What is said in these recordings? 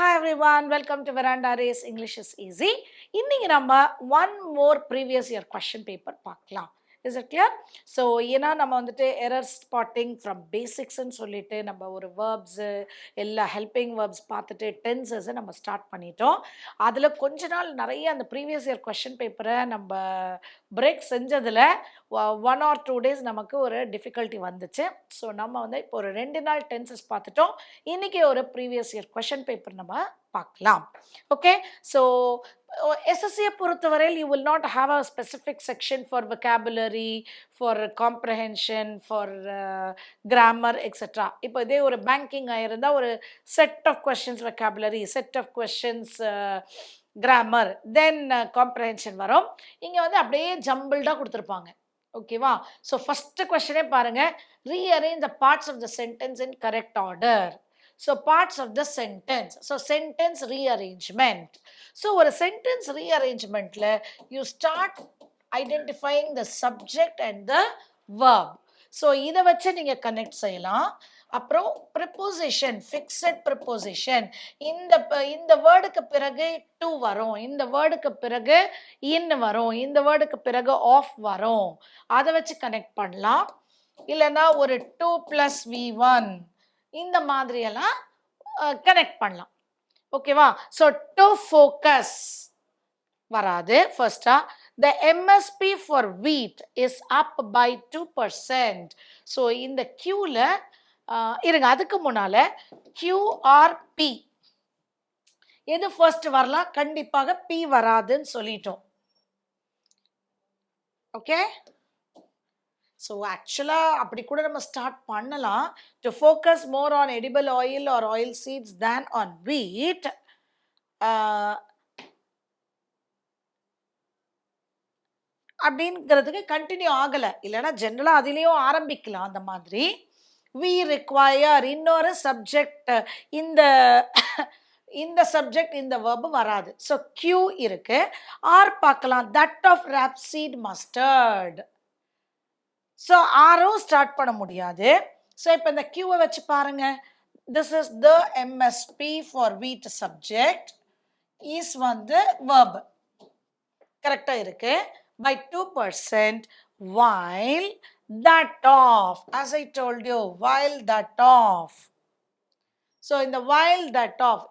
Hi everyone welcome to Veranda Race English is easy இன்னைக்கு நம்ம one more previous year question paper பார்க்கலாம். Is it clear so ஏன்னா நம்ம வந்துட்டு error spotting from பேசிக்ஸ்ன்னு சொல்லிட்டு நம்ம ஒரு வேர்ப்ஸு எல்லா ஹெல்பிங் வேர்ப்ஸ் பார்த்துட்டு டென்சஸை நம்ம ஸ்டார்ட் பண்ணிட்டோம். அதில் கொஞ்ச நாள் நிறைய அந்த ப்ரீவியஸ் இயர் கொஷின் பேப்பரை நம்ம பிரேக் செஞ்சதில் ஒன் ஆர் டூ டேஸ் நமக்கு ஒரு டிஃபிகல்ட்டி வந்துச்சு. ஸோ நம்ம வந்து இப்போ ஒரு ரெண்டு நாள் டென்சஸ் பார்த்துட்டோம். இன்றைக்கி ஒரு ப்ரீவியஸ் இயர் கொஷின் பேப்பர் நம்ம பார்க்கலாம். ஓகே ஸோ எஸ்எஸ்சியை பொறுத்தவரையில் you will not have a specific section for vocabulary for comprehension for grammar etcetera இப்போ இதே ஒரு பேங்கிங் ஆயிருந்தால் ஒரு set of questions vocabulary set of questions grammar then comprehension வரும். இங்கே வந்து அப்படியே ஜம்பிள்டாக கொடுத்துருப்பாங்க. ஓகேவா ஸோ ஃபஸ்ட்டு கொஷனே பாருங்கள் rearrange the parts of the sentence in correct order so parts of the sentence so sentence rearrangement so ஒரு sentence ரீஅரேஞ்ச்மெண்ட்டில் you start identifying the subject and the verb so இதை வச்சு நீங்கள் கனெக்ட் செய்யலாம். அப்புறம் preposition fixed preposition இந்த இந்த வேர்டுக்கு பிறகு டு வரும். இந்த வேர்டுக்கு பிறகு இன் வரும். இந்த வேர்டுக்கு பிறகு ஆஃப் வரும். அதை வச்சு கனெக்ட் பண்ணலாம். இல்லைன்னா ஒரு டூ ப்ளஸ் வி ஒன் இந்த மாதிரியெல்லாம் கனெக்ட் பண்ணலாம். ஓகேவா ஸோ டு ஃபோக்கஸ் வராது. ஃபர்ஸ்டா the MSP for wheat is up by two percent so இந்த க்யூவில் இருங்க. அதுக்கு முன்னால் கியூஆர்பி எது ஃபர்ஸ்ட் வரலாம்? கண்டிப்பாக பி வராதுன்னு சொல்லிட்டோம். ஓகே ஸோ ஆக்சுவலாக அப்படி கூட நம்ம ஸ்டார்ட் பண்ணலாம். To focus more on edible oil or oil seeds than on wheat அப்படிங்கிறதுக்கு கண்டினியூ ஆகலை. இல்லைன்னா ஜென்ரலாக அதுலேயும் ஆரம்பிக்கலாம் அந்த மாதிரி. வி ரிக்வயர் இன்னொரு சப்ஜெக்ட் இந்த இந்த சப்ஜெக்ட் இந்த வேர்பு வராது. ஸோ க்யூ இருக்குது ஆர் பார்க்கலாம். That of rapeseed mustard so ஆரும் start பண்ண முடியாது. ஸோ இப்போ இந்த கியூவை வச்சு பாருங்க. This is the MSP for wheat subject is வந்து வர்ப் கரெக்டாக இருக்கு. By two percent while that of as I told you while that of so இந்த வைல் தட் ஆஃப்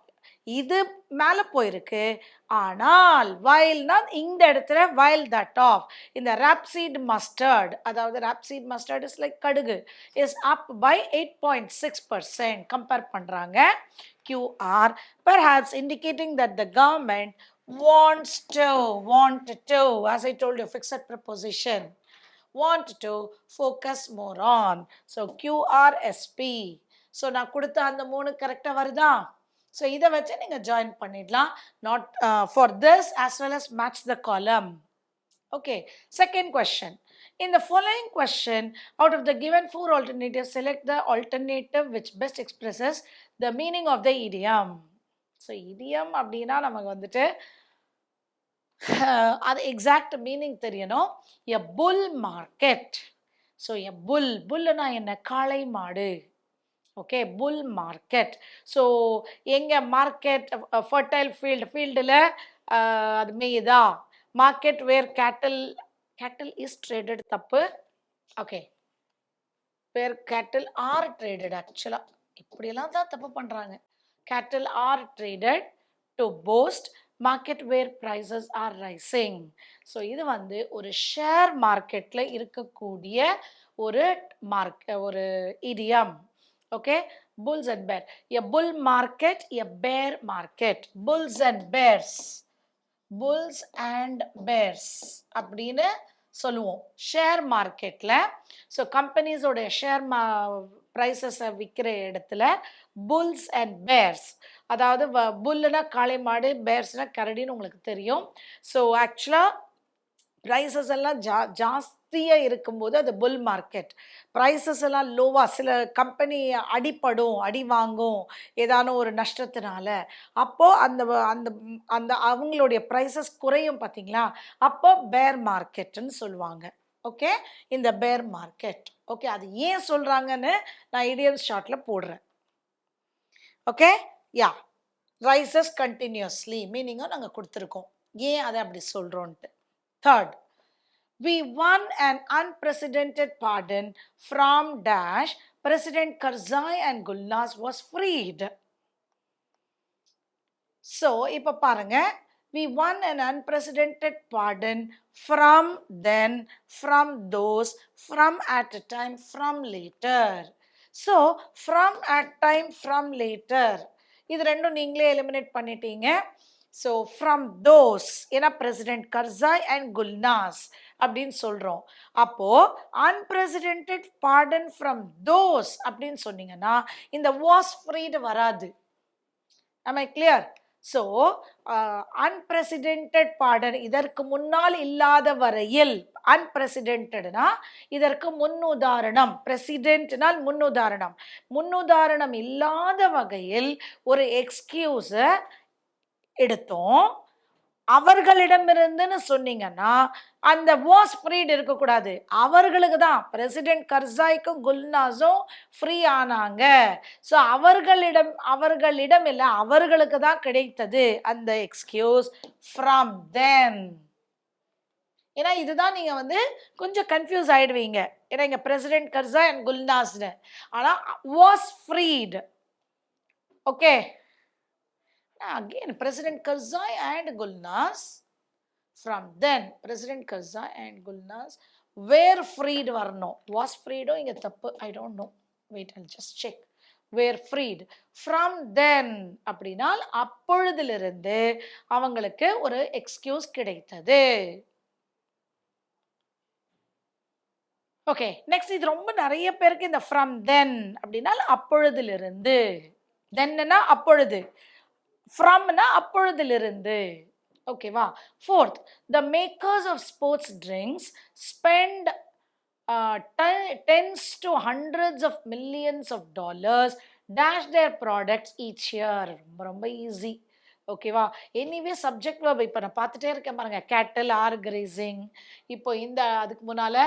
இது மேலே போயிருக்கு ஆனால் வயல்னா இந்த இடத்துல வயல் த ஆஃப் இந்த ரேப்சீட் மஸ்டர்ட் அதாவது ரேப்சீட் மஸ்டர்ட் இஸ் லைக் கடுகு is up by eight point six percent compare பண்ணுறாங்க QR perhaps indicating that the government wants to want to as I told you fixed preposition want to focus more on so qrsp so நான் கொடுத்த அந்த மூணு கரெக்டாக வருதா so இதை வச்சு நீங்கள் ஜாயின் பண்ணிடலாம் not for this as well as match the column okay second question in the following question out of the given four alternatives select the alternative which best expresses the meaning of the idiom so idiom அப்படின்னா நமக்கு வந்துட்டு அஹ், அது exact meaning தெரியணும் எ புல் market so எ புல் புல்லுனா என்ன காளை மாடு okay bull market. So எங்கே market fertile field ஃபீல்டில் அது மேயுதா. Market where cattle cattle is traded தப்பு. Okay. Where cattle are traded ஆக்சுவலாக இப்படியெல்லாம் தான் தப்பு பண்ணுறாங்க cattle are traded to post. Market where prices are rising. So இது வந்து ஒரு ஷேர் மார்க்கெட்டில் இருக்கக்கூடிய ஒரு மார்க் ஒரு இடியம். ஓகே புல்ஸ் அண்ட் பேர் எ bull market a bear market bulls and bears bulls and bears அப்படின்னு சொல்லுவோம். ஷேர் மார்க்கெட்டில் ஸோ கம்பெனிஸோட ஷேர் மா ப்ரைஸஸை விற்கிற இடத்துல புல்ஸ் அண்ட் பேர்ஸ் அதாவது வ- புல்லுனா காளை மாடு பேர்ஸ்னால் கரடின்னு உங்களுக்கு தெரியும். ஸோ ஆக்சுவலாக ப்ரைஸஸ் எல்லாம் ஜா ஜாஸ்தியாக இருக்கும்போது அது புல் மார்க்கெட் ப்ரைஸஸ் எல்லாம் லோவாக சில கம்பெனி அடிப்படும் அடி வாங்கும் ஏதான ஒரு நஷ்டத்தினால. அப்போது அந்த அந்த அந்த அவங்களுடைய ப்ரைஸஸ் குறையும் பார்த்தீங்களா அப்போ பேர் மார்க்கெட்டுன்னு சொல்லுவாங்க. ஓகே இந்த பேர் மார்க்கெட் ஓகே அது ஏன் சொல்கிறாங்கன்னு நான் இடியன் ஷார்ட்டில் போடுறேன். ஓகே யா ரைசஸ் கண்டினியூஸ்லி மீனிங்கும் நாங்கள் கொடுத்துருக்கோம். ஏன் அதை அப்படி சொல்கிறோன்ட்டு third we won an unprecedented pardon from dash president karzai and gulnaz was freed so இப்ப பாருங்க we won an unprecedented pardon from then from those from at a time from later so from at time from later இது ரெண்டும் நீங்களே eliminate பண்ணிட்டீங்க so from those ஏன்னா president Karzai and குல்னாஸ் அப்படின்னு சொல்கிறோம் அப்போது அன்பிரசிடென்டட் பார்டன் ஃப்ரம் தோஸ் அப்படின்னு சொன்னீங்கன்னா இந்த வாஸ் ஃப்ரீடு வராது. Am clear so unprecedented pardon இதற்கு முன்னால் இல்லாத வரையில் அன்பிரசிடென்டட்னா இதற்கு முன்னுதாரணம் பிரசிடென்ட்னால் முன்னுதாரணம். முன்னுதாரணம் இல்லாத வகையில் ஒரு எக்ஸ்கியூஸை எடுத்தோம். அவர்களிடமிருந்துன்னு சொன்னீங்கன்னா அந்த வாஸ் ஃப்ரீட் இருக்கக்கூடாது. அவர்களுக்கு தான் பிரசிடென்ட் கர்சாய்க்கும் குல்னாஸும் ஃப்ரீ ஆனாங்க. ஸோ அவர்களிடம் அவர்களிடம் இல்லை அவர்களுக்கு தான் கிடைத்தது அந்த எக்ஸ்கியூஸ் ஃப்ரம் தென் ஏன்னா இதுதான் நீங்கள் வந்து கொஞ்சம் கன்ஃபியூஸ் ஆயிடுவீங்க. ஏன்னா இங்கே பிரசிடென்ட் கர்சா அண்ட் குல்னாஸ்னு ஆனால் was freed. Okay? Again president karzai and Gulnaz, from then president karzai and Gulnaz were freed வரணும் was freed இங்க i don't know wait i'll just check were freed from then அப்படின்னால் அப்பொழுதிலிருந்து அவங்களுக்கு ஒரு excuse கிடைத்தது okay next இது ரொம்ப நிறைய பேருக்கு இந்த ஃப்ரம் தென் அப்படின்னால் அப்பொழுதிலிருந்து தென்னா அப்பொழுது ஃப்ரம்னா அப்பொழுதிலிருந்து. ஓகேவா fourth the makers of sports drinks spend tens to hundreds of millions of dollars dash their products each year ரொம்ப ரொம்ப ஈஸி ஓகேவா எனிவே சப்ஜெக்ட் வேர்ப் இப்போ நான் பார்த்துட்டே இருக்கேன் பாருங்கள் கேட்டல் ஆர் கிரேசிங் இப்போ இந்த அதுக்கு முன்னால்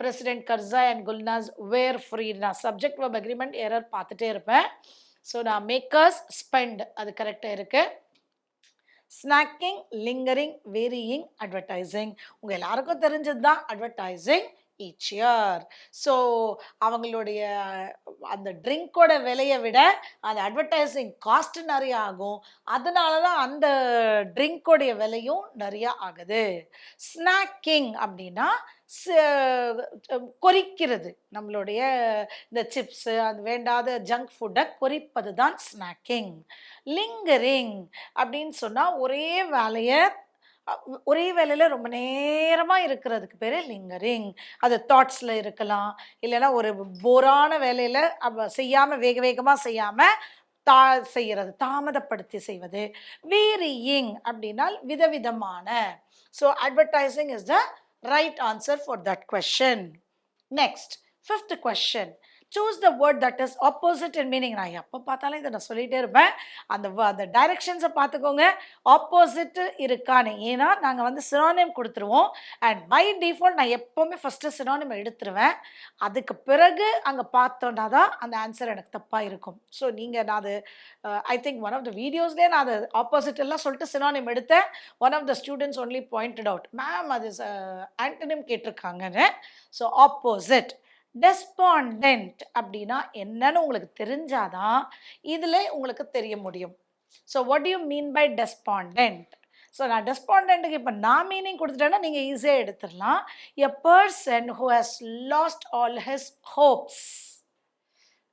president Karzai and Gulnaz were free நான் சப்ஜெக்ட் வேர்ப் அக்ரிமெண்ட் எரர் பார்த்துட்டே இருப்பேன். ஸோ நான் மேக்கர்ஸ் ஸ்பெண்ட் அது கரெக்டாக இருக்கு. ஸ்நாக்கிங் லிங்கரிங் வேரியிங் அட்வர்டைசிங் உங்கள் எல்லாருக்கும் தெரிஞ்சது தான் அட்வர்டைசிங் ஈச் இயர் ஸோ அவங்களுடைய அந்த ட்ரிங்கோட விலையை விட அந்த அட்வர்டைஸிங் காஸ்ட் நிறைய ஆகும். அதனால தான் அந்த ட்ரிங்கோடைய விலையும் நிறையா ஆகுது. ஸ்நாக்கிங் அப்படின்னா கொறிக்கிறது. நம்மளுடைய இந்த சிப்ஸு அது வேண்டாத ஜங்க் ஃபுட்டை கொறிப்பது தான் ஸ்நாக்கிங் லிங்கரிங் அப்படின்னு சொன்னால் ஒரே வேலையை ஒரே வேலையில் ரொம்ப நேரமாக இருக்கிறதுக்கு பேர் லிங்கரிங் அது தாட்ஸில் இருக்கலாம். இல்லைன்னா ஒரு போரான வேலையில் செய்யாமல் வேக வேகமாக செய்யாமல் தா செய்கிறது தாமதப்படுத்தி செய்வது. வேரியிங் அப்படின்னால் விதவிதமான. So advertising is the right answer for that question. Next, fifth question. Choose the word that is opposite in meaning நான் எப்போ பார்த்தாலும் இதை நான் சொல்லிகிட்டே இருப்பேன். அந்த அந்த டைரக்ஷன்ஸை பார்த்துக்கோங்க. ஆப்போசிட் இருக்கான்னு. ஏன்னா நாங்கள் வந்து சினானியம் கொடுத்துருவோம். அண்ட் பை டிஃபால்ட் நான் எப்போவுமே ஃபஸ்ட்டு சினானியம் எடுத்துருவேன். அதுக்கு பிறகு அங்கே பார்த்தோன்னா தான் அந்த ஆன்சர் எனக்கு தப்பாக இருக்கும். ஸோ நீங்கள் நான் அது I think one of the வீடியோஸ்லேயே நான் அது ஆப்போசிட் எல்லாம் சொல்லிட்டு சினானியம் எடுத்தேன். One of the students only pointed out ma'am அது uh, ஆன்டனியம் கேட்டிருக்காங்கன்னு. ஸோ ஆப்போசிட் டெஸ்பாண்டன்ட் அப்படின்னா என்னன்னு உங்களுக்கு தெரிஞ்சாதான் இதில் உங்களுக்கு தெரிய முடியும். So what you mean by despondent so நான் டெஸ்பாண்டன்ட்டுக்கு இப்போ நான் மீனிங் கொடுத்துட்டேன்னா நீங்கள் ஈஸியாக எடுத்துடலாம். A person who has lost all his hopes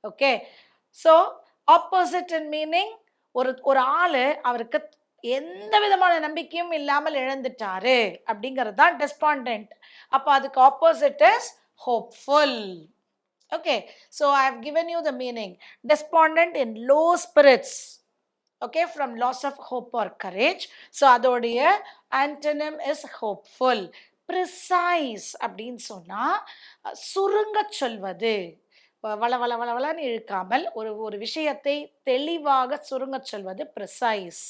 okay so opposite in meaning ஒரு ஒரு ஆள் அவருக்கு எந்த விதமான நம்பிக்கையும் இல்லாமல் இழந்துட்டாரு அப்படிங்கிறது தான் டெஸ்பாண்டன்ட் அப்போ அதுக்கு opposite is hopeful. Okay, so I have given you the meaning. Despondent in low spirits. Okay, from loss of hope or courage. So, அதோடைய antonym is hopeful. Precise அப்படின்னு சொன்னா சுருங்க சொல்வது வள வள வள வளன்னு இழுக்காமல் ஒரு ஒரு விஷயத்தை தெளிவாக சுருங்க சொல்வது ப்ரிசைஸ்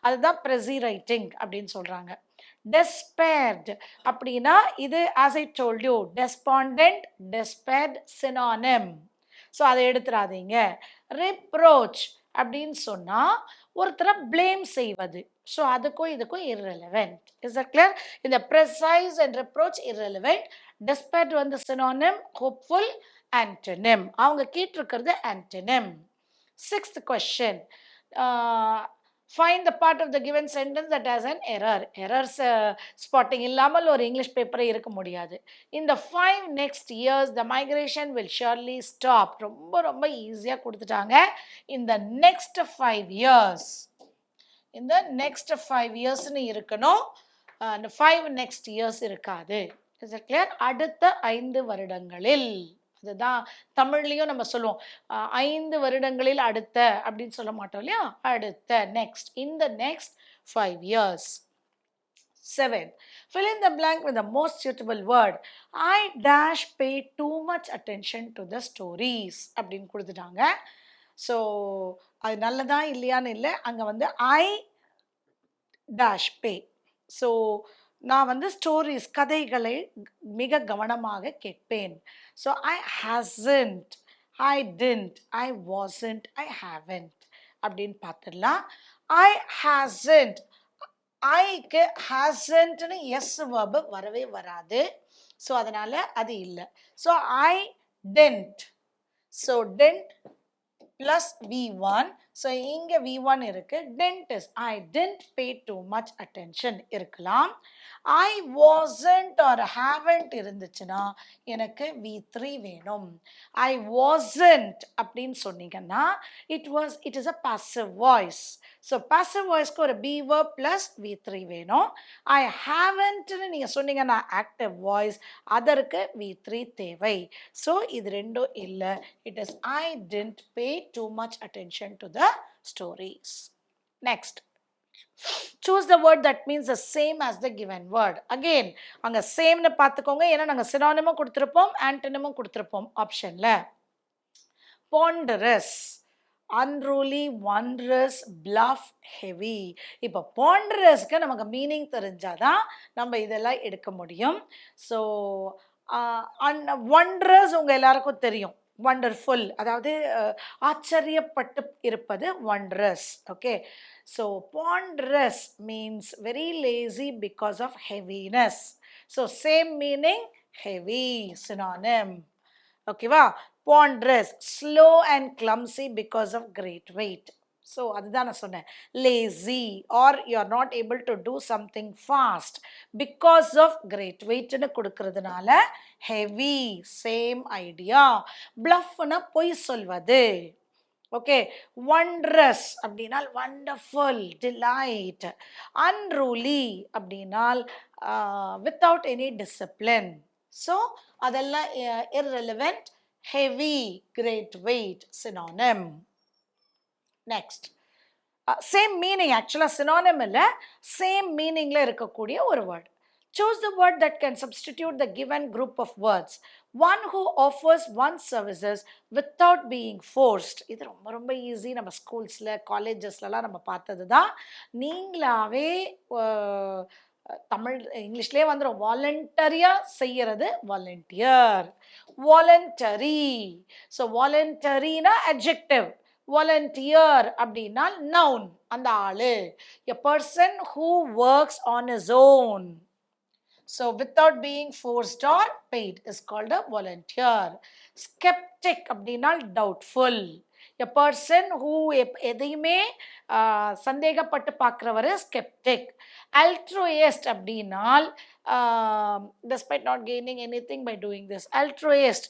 அதுதான் ப்ரெசி ரைட்டிங் அப்படின்னு சொல்றாங்க டெஸ்பேர்ட் அப்படின்னா இது as I told you despondent desperate synonym so அதை எடுத்துடாதீங்க ரிப்ரோச் அப்படின்னு சொன்னால் ஒருத்தரை ப்ளேம் செய்வது. ஸோ அதுக்கும் இதுக்கும் irrelevant. Is a clear? இந்த precise and reproach irrelevant. Despite வந்து synonym ஹோப்ஃபுல் antonym. அவங்க கேட்டிருக்கிறது antonym. Sixth question find the part of the given sentence that has an error errors spotting இல்லாமல் ஒரு இங்கிலீஷ் பேப்பரே இருக்க முடியாது இந்த five next years the migration will surely stop ரொம்ப ரொம்ப ஈஸியாக கொடுத்துட்டாங்க இந்த நெக்ஸ்ட் ஃபைவ் இயர்ஸ் இந்த நெக்ஸ்ட் ஃபைவ் இயர்ஸ்னு இருக்கணும் அந்த ஃபைவ் நெக்ஸ்ட் இயர்ஸ் இருக்காது இஸ் கிளியர் அடுத்த ஐந்து வருடங்களில் அதுதான் தமிழ்லையும் நம்ம சொல்லுவோம். ஐந்து வருடங்களில் அடுத்த அப்படின்னு சொல்ல மாட்டோம் இல்லையா? அடுத்த நெக்ஸ்ட் இந்த next five years seven fill in the blank with the most suitable word. I dash pay too much attention to the stories அப்படின்னு கொடுத்துட்டாங்க. ஸோ அது நல்லதா இல்லையான்னு இல்லை. அங்கே வந்து ஐ டேஷ் பே ஸோ நான் வந்து ஸ்டோரிஸ் கதைகளை மிக கவனமாக கேட்பேன். So I hasn't I didn't I wasn't I haven't அப்படின்னு பார்த்துடலாம். ஐ ஹாசன்ட் ஐக்கு ஹாசன்ட்னு எஸ் வேர்பு வரவே வராது. ஸோ அதனால் அது இல்லை. So I tend so tend plus V one so இங்கே வி ஒன் இருக்குது tend is I tend pay too much attention இருக்கலாம். ஐ வாசன்ட் ஆர் ஹேவன்ட் இருந்துச்சுன்னா எனக்கு வி த்ரீ வேணும் ஐ வாசன்ட் அப்படின்னு சொன்னீங்கன்னா it was it is a passive voice so passive வாய்ஸ்க்கு ஒரு fever plus V three வேணும் ஐ ஹேவன்ட்னு நீங்கள் சொன்னீங்கன்னா ஆக்டிவ் வாய்ஸ் அதற்கு வி த்ரீ தேவை ஸோ இது ரெண்டும் இல்லை it is I tend pay too much attention to the stories next choose the word that means the same as the given word again அங்கே சேம்னு பார்த்துக்கோங்க. ஏன்னா நாங்கள் சினானிமும் கொடுத்துருப்போம் ஆன்டனிமும் கொடுத்துருப்போம் ஆப்ஷனில் ponderous unruly onerous bluff heavy இப்போ பாண்டரஸ்க்கு நமக்கு மீனிங் தெரிஞ்சாதான் நம்ம இதெல்லாம் எடுக்க முடியும். ஸோ அன் ஒன்ரஸ் உங்கள் எல்லாருக்கும் தெரியும். வண்டர்ஃபுல் அதாவது ஆச்சரியப்பட்டு இருப்பது onerous okay so ponderous means very lazy because of heaviness so same meaning heavy synonym ஓகேவா ponderous slow and clumsy because of great weight so அதுதான் நான் சொன்னேன். Lazy or you are not able to do something fast because of great வெயிட்னு கொடுக்கறதுனால heavy same idea ப்ளஃப்னா பொய் சொல்வது. Okay? ஒன்ட்ரஸ் அப்படின்னால் wonderful delight unruly அப்படின்னால் without any discipline so அதெல்லாம் irrelevant heavy great weight synonym next same meaning ஆக்சுவலாக synonym இல்லை same மீனிங்கில் இருக்கக்கூடிய ஒரு word choose the word that can substitute the given group of words one who offers one services without being forced இது ரொம்ப ரொம்ப easy நம்ம ஸ்கூல்ஸில் காலேஜஸ்லலாம் நம்ம பார்த்தது தான் நீங்களாவே தமிழ் இங்கிலீஷ்லேயே வந்துடும் வாலண்டரியாக செய்கிறது வாலண்டியர் வாலண்டரி ஸோ வாலண்டரினா adjective. வாலண்டியர் அப்படின்னா நவுன் அந்த ஆள். A person who works on is own so without being forced or paid is called a volunteer sceptic அப்படின்னா டவுட்ஃபுல் எ பர்சன் ஹூ எதையுமே சந்தேகப்பட்டு பார்க்குறவர் ஸ்கெப்டிக் அல்ட்ரோயஸ்ட் அப்படின்னால் despite not gaining any thing by doing this altruist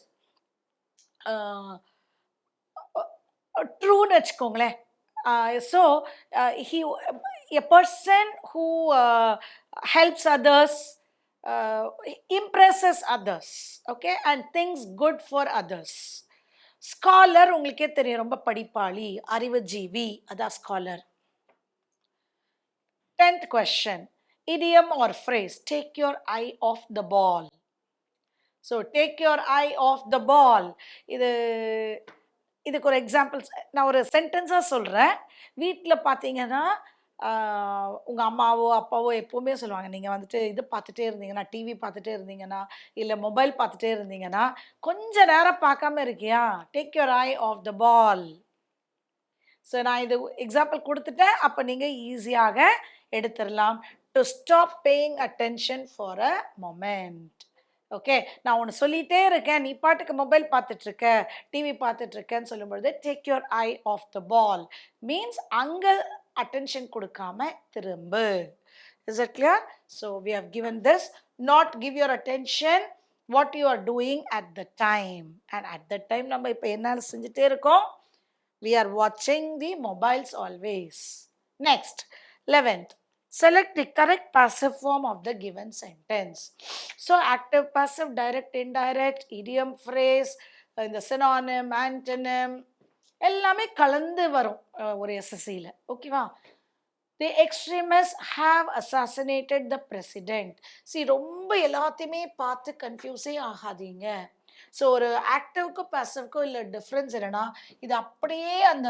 ட்ரூன்னு வச்சுக்கோங்களேன். So he a person who helps others impresses others okay and things good for others scholar உங்களுக்கே தெரியும் ரொம்ப படிப்பாளி அறிவுஜீவி அதான் scholar tenth question idiom or phrase take your eye off the ball so take your eye off the ball இது இதுக்கு ஒரு examples நான் ஒரு சென்டென்ஸாக சொல்கிறேன் வீட்டில் பார்த்தீங்கன்னா உங்கள் அம்மாவோ அப்பாவோ எப்போவுமே சொல்லுவாங்க நீங்கள் வந்துட்டு இது பார்த்துட்டே இருந்தீங்கன்னா டிவி பார்த்துட்டே இருந்தீங்கன்னா இல்லை மொபைல் பார்த்துட்டே இருந்தீங்கன்னா கொஞ்ச நேரம் பார்க்காம இருக்கியா? Take your eye off the ball so நான் இது எக்ஸாம்பிள் கொடுத்துட்டேன். அப்போ நீங்கள் ஈஸியாக எடுத்துடலாம். To stop paying attention for a moment okay நான் ஒன்று சொல்லிகிட்டே இருக்கேன். நீ பாட்டுக்கு மொபைல் பார்த்துட்ருக்க டிவி பார்த்துட்ருக்கேன்னு சொல்லும்பொழுது take your eye off the ball means அங்கே அட்டென்ஷன் கொடுக்காம திரும்பு is it clear so we have given this not give your attention what you are doing at the time and at the time நம்ம இப்போ என்ன செஞ்சுட்டே இருக்கோம் we are watching the mobiles always. Next, 11th, select the correct passive form of the given sentence. So, active, passive, direct, indirect, idiom, phrase, இந்த synonym, antonym, எல்லாமே கலந்து வரும் ஒரு எஸ்எஸ்சியில் ஓகேவா? The extremists have assassinated the president C ரொம்ப எல்லாத்தையுமே பார்த்து கன்ஃபியூஸே ஆகாதீங்க. ஸோ ஒரு ஆக்டிவ்க்கும் பேசிவ்க்கும் இல்லை டிஃப்ரென்ஸ் என்னன்னா இது அப்படியே அந்த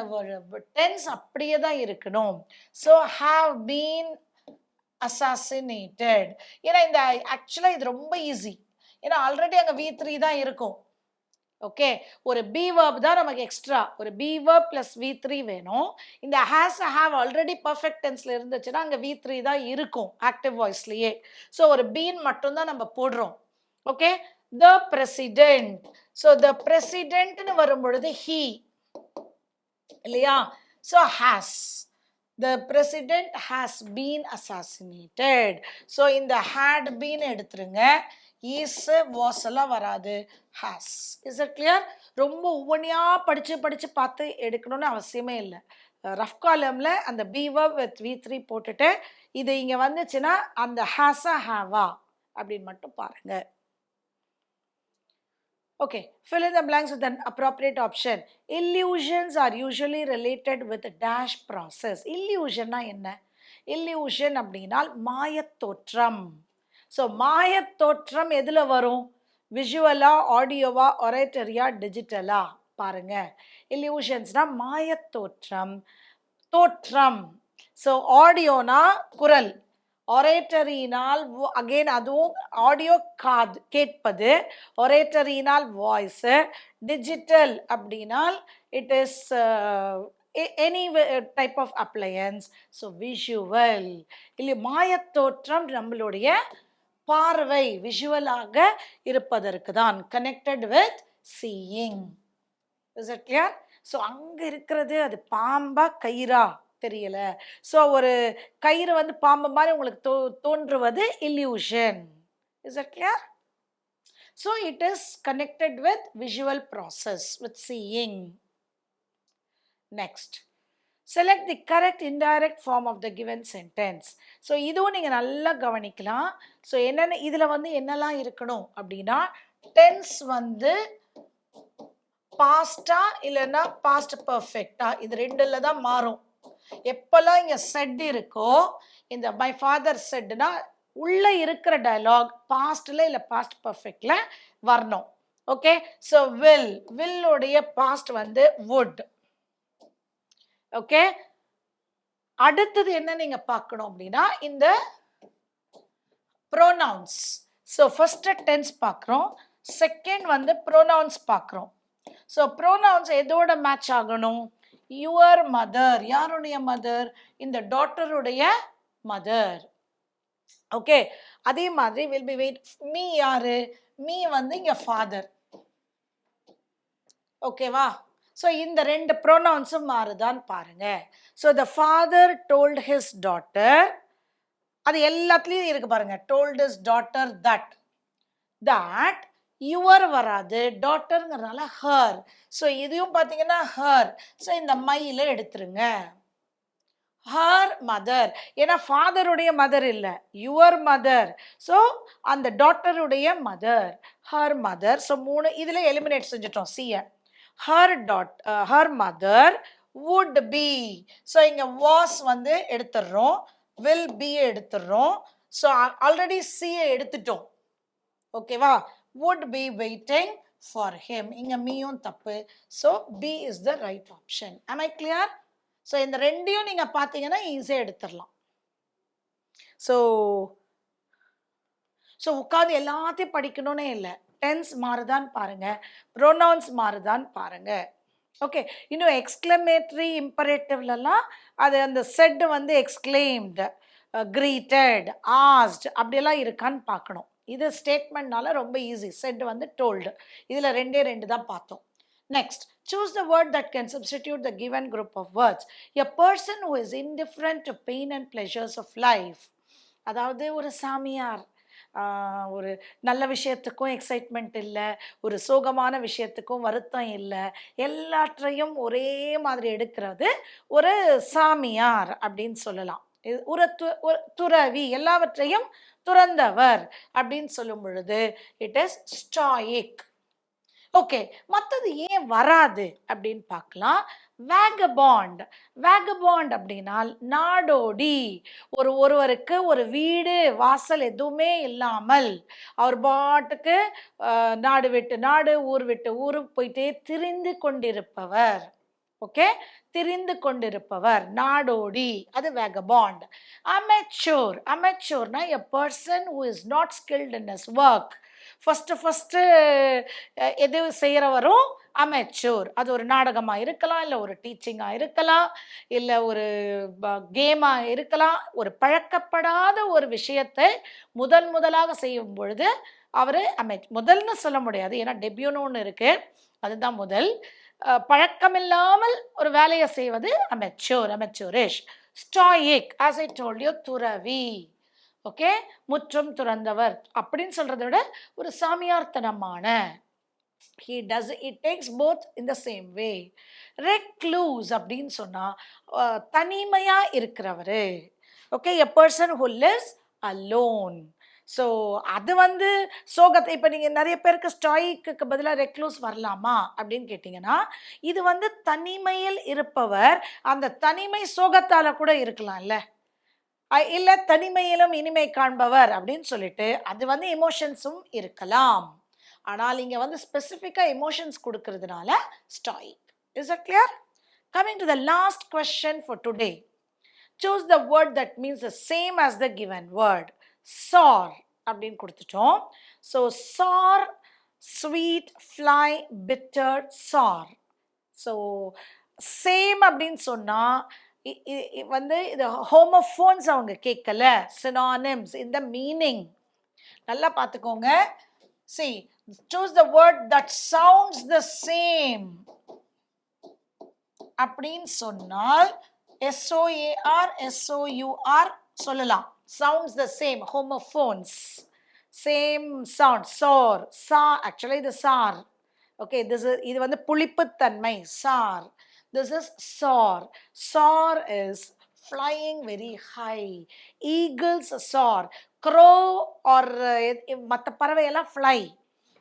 டென்ஸ் அப்படியே தான் இருக்கணும். ஸோ ஹாவ் பீன் அசாசினேட்டட் ஏன்னா இந்த ஆக்சுவலாக இது ரொம்ப ஈஸி ஏன்னா ஆல்ரெடி அங்கே வி த்ரீ தான் இருக்கும். ஓகே ஒரு பி வேர்ப் தான் நமக்கு எக்ஸ்ட்ரா ஒரு be verb plus V three வேணும். இந்த ஹேஸ் ஹாவ் ஆல்ரெடி பர்ஃபெக்ட் டென்ஸில் இருந்துச்சுன்னா அங்கே வி த்ரீ தான் இருக்கும் ஆக்டிவ் வாய்ஸ்லேயே ஸோ ஒரு பீன் மட்டும்தான் நம்ம போடுறோம். Okay the president so the பிரசிடென்ட்னு வரும் பொழுது ஹீ இல்லையா? So has the president has been assassinated so இந்த ஹேட் பீன் எடுத்துருங்க. ஈஸ் வாஸ் எல்லாம் வராது. ஹாஸ் இஸ் இட் கிளியர் ரொம்ப ஒவ்வொன்றையாக படித்து படித்து பார்த்து எடுக்கணும்னு அவசியமே இல்லை. ரஃப் காலமில் அந்த பீவா வித் வி த்ரீ போட்டுட்டு இது இங்கே வந்துச்சுன்னா அந்த ஹாஸா ஹாவா அப்படின்னு மட்டும் பாருங்கள் Okay, fill in the blanks with an appropriate option. Illusions are usually related with a dash process. Illusion என்ன? இல்யூஷன் அப்படின்னால் மாயத்தோற்றம் ஸோ மாயத்தோற்றம் எதில் வரும்? விஷுவலா ஆடியோவா ஒரேட்டரியா டிஜிட்டலா பாருங்க. இல்யூஷன்ஸ்னா மாயத்தோற்றம் தோற்றம். ஸோ ஆடியோனா குரல். ஒரேட்டரியினால் அகெயின் அதுவும் ஆடியோ காது கேட்பது. ஒரேட்டரியினால் வாய்ஸு டிஜிட்டல் அப்படின்னால் it is any type of appliance so visual இல்லை மாயத்தோற்றம் நம்மளுடைய பார்வை விஷுவலாக இருப்பதற்கு தான் connected with seeing is it clear so அங்கே இருக்கிறது அது பாம்பா கயிறா தெரியல. ஸோ ஒரு கயிறு வந்து பாம்பு மாதிரி உங்களுக்கு தோ தோன்றுவது illusion is it clear so it is connected with visual process with seeing next select the correct indirect form of the given sentence so இதுவும் நீங்கள் நல்லா கவனிக்கலாம். ஸோ என்னென்ன இதில் வந்து என்னெல்லாம் இருக்கணும் அப்படின்னா டென்ஸ் வந்து பாஸ்டா இல்லைன்னா பாஸ்ட் பர்ஃபெக்டா இது ரெண்டில் தான் மாறும். எப்போல்லாம் இங்கே செட் இருக்கோ இந்த மை ஃபாதர் செட்னா உள்ளே இருக்கிற டயலாக் பாஸ்டில் இல்லை பாஸ்ட் பர்ஃபெக்டில் வரணும். ஓகே ஸோ வில் வில்லுடைய பாஸ்ட் வந்து வுட் ஓகே? அடுத்தது என்ன நீங்க பார்க்கணும் அப்படின்னா இந்த ப்ரோனவுன்ஸ் ஸோ ஃபர்ஸ்ட் டென்ஸ் பார்க்குறோம். செகண்ட் வந்து ப்ரோனவுன்ஸ் பார்க்குறோம். ஸோ ப்ரோனவுன்ஸ் எதோட மேட்ச் ஆகணும்? யுவர் மதர் யாருடைய மதர் இந்த டாட்டருடைய மதர் ஓகே? அதே மாதிரி வில் பி வெயிட் மீ யாரு? மீ வந்து இங்கே ஃபாதர் ஓகேவா? ஸோ இந்த ரெண்டு ப்ரொனவுன்ஸும் மாறுதான்னு பாருங்க. So the father told his daughter அது எல்லாத்துலேயும் இருக்கு பாருங்க. Told his daughter that that your வராது டாட்டருங்கிறதுனால ஹர் ஸோ இதையும் பார்த்தீங்கன்னா ஹர் ஸோ இந்த மயில எடுத்துருங்க. ஹர் மதர் ஏன்னா ஃபாதருடைய மதர் இல்லை. யுவர் மதர் ஸோ அந்த டாட்டருடைய மதர் ஹர் மதர் ஸோ மூணு இதில் எலிமினேட் செஞ்சிட்டோம். சியை her dad her mother would be so இங்கே வாஸ் வந்து எடுத்துடுறோம் வில் பி எடுத்துடுறோம் ஸோ ஆல்ரெடி சியை எடுத்துட்டோம். ஓகேவா would be waiting for him இங்கே மீயும் தப்பு. So B is the right option am I so இந்த ரெண்டையும் நீங்கள் பார்த்தீங்கன்னா ஈஸியாக எடுத்துடலாம் ஸோ ஸோ உட்காந்து எல்லாத்தையும் படிக்கணும்னே இல்லை. டென்ஸ் மாறுதான்னு பாருங்க. ப்ரொனவுன்ஸ் மாறுதான்னு பாருங்க. ஓகே இன்னும் எக்ஸ்க்ளமேட்ரி இம்பரேட்டிவ்லலாம் அது அந்த செட் வந்து எக்ஸ்க்ளைம்டு க்ரீட்டட் ஆஸ்ட் அப்படியெல்லாம் இருக்கான்னு பார்க்கணும். இது ஸ்டேட்மெண்ட்னால ரொம்ப ஈஸி செட் வந்து டோல்டு இதில் ரெண்டே ரெண்டு தான் பார்த்தோம். Next choose the word that can substitute the given group of words a person who is indifferent to pain and pleasures of life அதாவது ஒரு சாமியார். ஒரு நல்ல விஷயத்துக்கும் எக்ஸைட்மெண்ட் இல்லை ஒரு சோகமான விஷயத்துக்கும் வருத்தம் இல்லை. எல்லாற்றையும் ஒரே மாதிரி எடுக்கிறது ஒரு சாமியார் அப்படின்னு சொல்லலாம். இது ஒரு து- ஒரு துறவி எல்லாவற்றையும் துறந்தவர் அப்படின்னு சொல்லும் பொழுது இட் இஸ் ஸ்டாயிக் ஓகே மற்றது ஏன் வராது அப்படின்னு பார்க்கலாம். வேகபாண்ட் வேகபாண்ட் அப்படின்னால் நாடோடி. ஒரு ஒருவருக்கு ஒரு வீடு வாசல் எதுவுமே இல்லாமல் அவர் பாட்டுக்கு நாடு விட்டு நாடு ஊர் விட்டு ஊர் போயிட்டே திரிந்து கொண்டிருப்பவர். ஓகே? திரிந்து கொண்டிருப்பவர். நாடோடி. அது vagabond amateur அமெச்சோர்னா a person who is not skilled in is work first first எது செய்கிறவரும் அமெச்சூர் அது ஒரு நாடகமாக இருக்கலாம் இல்லை ஒரு டீச்சிங்காக இருக்கலாம் இல்லை ஒரு கேமாக இருக்கலாம். ஒரு பழக்கப்படாத ஒரு விஷயத்தை முதல் முதலாக செய்யும் பொழுது அவர் அமை முதல்னு சொல்ல முடியாது ஏன்னா டெபியூன்னு ஒன்று இருக்குது அதுதான் முதல். பழக்கமில்லாமல் ஒரு வேலையை செய்வது amateur amateurish stoic as I told you துறவி. ஓகே? முற்றும் துறந்தவர் அப்படின்னு சொல்கிறத விட ஒரு சாமியார்த்தனமான. He does it takes both in the same way recluse அப்படின்னு சொன்னால் தனிமையாக இருக்கிறவர். Okay? A person who lives alone so அது வந்து சோகத்தை இப்போ நீங்கள் நிறைய பேருக்கு ஸ்டாய்க்கு பதிலாக ரெக்ளூஸ் வரலாமா அப்படின்னு கேட்டிங்கன்னா இது வந்து தனிமையில் இருப்பவர் அந்த தனிமை சோகத்தால் கூட இருக்கலாம்ல. இல்லை தனிமையிலும் இனிமை காண்பவர் அப்படின்னு சொல்லிட்டு அது வந்து எமோஷன்ஸும் இருக்கலாம். ஆனால் இங்கே வந்து ஸ்பெசிஃபிக்காக எமோஷன்ஸ் கொடுக்கறதுனால stoic is a clear coming to the last question for today choose the word that means the same as the given word soar அப்படின்னு கொடுத்துட்டோம். So soar sweet fly bitter soar so same அப்படின்னு சொன்னால் வந்து இது homophones அவங்க கேட்கல. Synonyms இந்த meaning நல்லா பார்த்துக்கோங்க. C choose the word that sounds the same அப்படின்னு சொன்னால் S O A R S O U R சொல்லலாம். Sounds the same homophones same sound sour சா ஆக்சுவலி இது சார். ஓகே திஸ் இது வந்து புளிப்புத்தன்மை. Soar this is soar soar is flying very high eagles soar crow or மற்ற பறவையெல்லாம் fly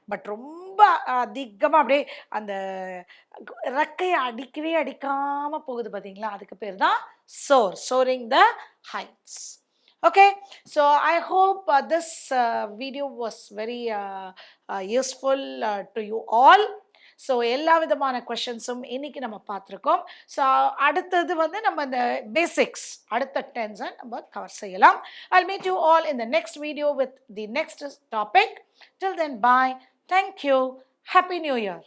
but ரொம்ப அதிகமாக அப்படியே அந்த ரெக்கையை அடிக்கவே அடிக்காமல் போகுது பார்த்தீங்களா? அதுக்கு பேர் தான் soar soaring the heights okay? So i hope uh, this uh, video was very uh, uh, useful uh, to you all. So எல்லா விதமான கொஷின்ஸும் இன்றைக்கி நம்ம பார்த்துருக்கோம். ஸோ அடுத்தது வந்து நம்ம இந்த பேசிக்ஸ் அடுத்த டென்ஸை நம்ம கவர் செய்யலாம். I meet you all in the next video with the next topic till then bye thank you happy new year